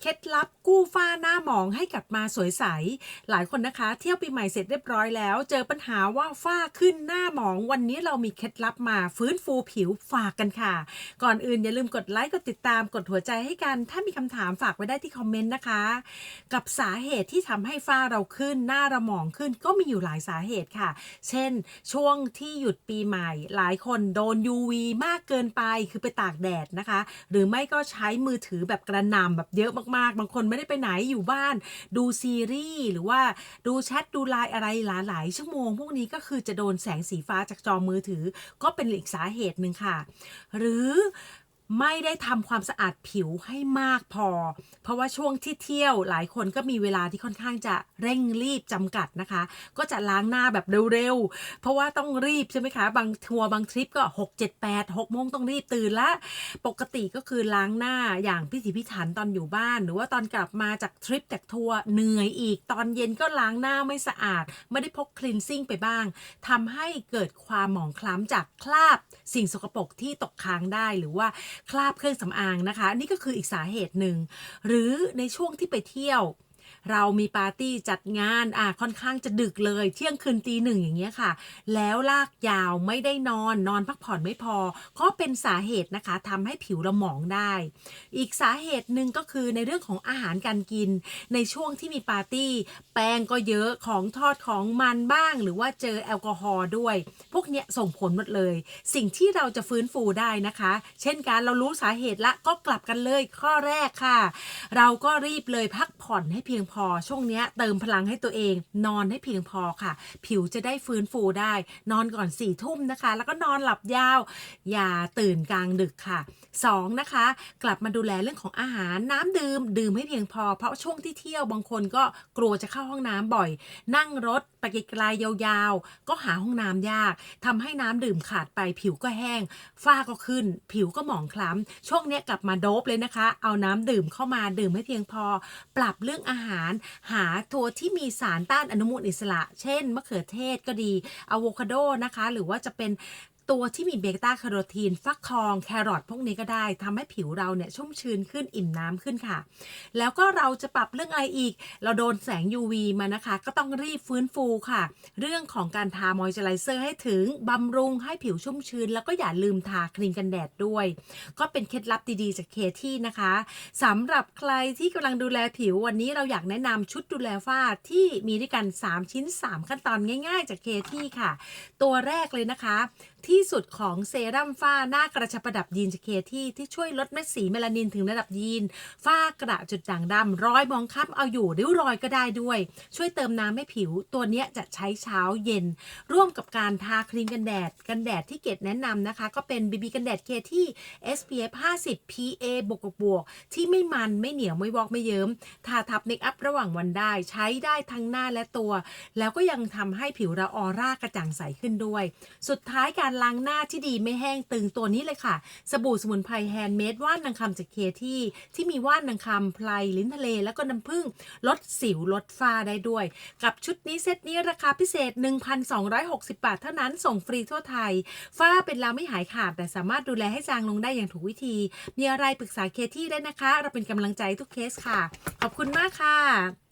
เคล็ดลับกู้ฝ้าหน้าหมองให้กลับมาสวยใส หลายคนนะคะ เที่ยวปีใหม่เสร็จเรียบร้อยแล้ว เจอปัญหาว่าฝ้าขึ้นหน้าหมองวันนี้เรามีเคล็ดลับมาฟื้นฟูผิวฝากกันค่ะ ก่อนอื่นอย่าลืมกดไลค์กดติดตามกดหัวใจให้กัน ถ้ามีคำถามฝากไว้ได้ที่คอมเมนต์นะคะ กับสาเหตุที่ทำให้ฝ้าเราขึ้นหน้าเราหมองขึ้นก็มีอยู่หลายสาเหตุค่ะ เช่น ช่วงที่หยุดปีใหม่ หลายคนโดน UV มากเกินไปคือไปตากแดดนะคะ หรือไม่ก็ใช้มือถือแบบกระหน่ำแบบเยอะมากๆ บางคนไม่ได้ไปไหนอยู่บ้าน ดูซีรีส์หรือว่าดูแชทดูไลน์อะไรหลายๆชั่วโมง พวกนี้ก็คือจะโดนแสงสีฟ้าจากจอมือถือ ก็เป็นอีกสาเหตุหนึ่งค่ะ หรือ ไม่ได้ทำความสะอาดผิวให้มากพอ เพราะว่าช่วงที่เที่ยวหลายคนก็มีเวลาที่ค่อนข้างจะเร่งรีบจำกัดนะคะ ก็จะล้างหน้าแบบเร็วๆ เพราะว่าต้องรีบใช่ไหมคะ บางทัวร์บางทริปก็ 6 7 8 6โมงต้องรีบตื่นละ ปกติก็คือล้างหน้าอย่างพิถีพิถันตอนอยู่บ้าน หรือว่าตอนกลับมาจากทริปจากทัวร์เหนื่อยอีก ตอนเย็นก็ล้างหน้าไม่สะอาด ไม่ได้พกคลีนซิ่งไปบ้างทำให้เกิดความหมองคล้ำจากคราบสิ่งสกปรกที่ตกค้างได้หรือว่าคราบเครื่องสำอางนะคะ นี่ก็คืออีกสาเหตุหนึ่ง หรือในช่วงที่ไปเที่ยว เรามีปาร์ตี้จัดงานอะค่อนข้างจะดึกเลย เที่ยงคืนตีหนึ่งอย่างเงี้ยค่ะ แล้วลากยาวไม่ได้นอนนอนพักผ่อนไม่พอ ก็เป็นสาเหตุนะคะทำให้ผิวเราหมองได้ อีกสาเหตุหนึ่งก็คือในเรื่องของอาหารการกิน ในช่วงที่มีปาร์ตี้ แป้งก็เยอะของทอดของมันบ้าง หรือว่าเจอแอลกอฮอล์ด้วย พวกเนี้ยส่งผลหมดเลย สิ่งที่เราจะฟื้นฟูได้นะคะ เช่นการเรารู้สาเหตุละก็กลับกันเลยข้อแรกค่ะ เราก็รีบเลยพักผ่อนให้เพียงพออ ช่วงนี้เติมพลังให้ตัวเอง นอนให้เพียงพอค่ะ ผิวจะได้ฟื้นฟูได้ นอนก่อน4ี่ทุ่มนะคะ แล้วก็นอนหลับยาว อย่าตื่นกลางดึกค่ะ 2. นะคะ กลับมาดูแลเรื่องของอาหารน้ำดื่ม ดื่มให้เพียงพอ เพราะช่วงที่เที่ยวบางคนก็กลัวจะเข้าห้องน้ำบ่อย นั่งรถไปไกลๆยาวๆ ก็หาห้องน้ำยากทำให้น้ำดื่มขาดไปผิวก็แห้ง ฝ้าก็ขึ้น ผิวก็หมองคล้ำช่วงนี้กลับมาโดบเลยนะคะ เอาน้ำดื่มเข้ามาดื่มให้เพียงพอ ปรับเรื่องอาหารหาตัวที่มีสารต้านอนุมูลอิสระ เช่นมะเขือเทศก็ดีอะโวคาโดนะคะ หรือว่าจะเป็น ตัวที่มีเบต้าแคโรทีน ฟักทอง แครอทพวกนี้ก็ได้ทำให้ผิวเราเนี่ยชุ่มชื้นขึ้นอิ่มน้ำขึ้นค่ะ แล้วก็เราจะปรับเรื่องอะไรอีก เราโดนแสง UV มานะคะ ก็ต้องรีบฟื้นฟูค่ะ เรื่องของการทามอยเจอไรเซอร์ให้ถึงบำรุงให้ผิวชุ่มชื้น แล้วก็อย่าลืมทาครีมกันแดดด้วย ก็เป็นเคล็ดลับดีๆจากเคที่นะคะสำหรับใครที่กำลังดูแลผิววันนี้เราอยากแนะนำชุดดูแลฝ้าที่มีด้วยกัน 3 ชิ้น 3 ขั้นตอนง่าย ๆ จากเคที่ค่ะ ตัวแรกเลยนะคะที่ที่สุดของเซรั่มฝ้าหน้ากระชับประดับยีนเคที่ที่ช่วยลดเม็ดสีเมลานินถึงระดับยีน ฝ้ากระจุดด่างดำรอยมองคล้ำเอาอยู่ริ้วรอยก็ได้ด้วย ช่วยเติมน้ำให้ผิว ตัวเนี้ยจะใช้เช้าเย็น ร่วมกับการทาครีมกันแดด กันแดดที่เกดแนะนำนะคะ ก็เป็น BB กันแดดเคที่ SPF 50 PA บวกบวกที่ไม่มันไม่เหนียวไม่วอกไม่เยิ้มทาทับเมคอัพระหว่างวันได้ ใช้ได้ทั้งหน้าและตัว แล้วก็ยังทำให้ผิวเราออร่ากระจ่างใสขึ้นด้วย สุดท้ายการล้างางหน้าที่ดีไม่แห้งตึงตัวนี้เลยค่ะ สบู่สมุนไพรแฮนด์เมดว่านนางคำจากเคที่ ที่มีว่านนางคำไพรลิ้นทะเล แล้วก็น้ำผึ้งลดสิวลดฝ้าได้ด้วย กับชุดนี้เซตนี้ราคาพิเศษ 1,260 บาทเท่านั้นส่งฟรีทั่วไทย ฝ้าเป็นแล้วไม่หายขาด แต่สามารถดูแลให้จางลงได้อย่างถูกวิธี มีอะไรปรึกษาเคที่ได้นะคะ เราเป็นกำลังใจทุกเคสค่ะ ขอบคุณมากค่ะ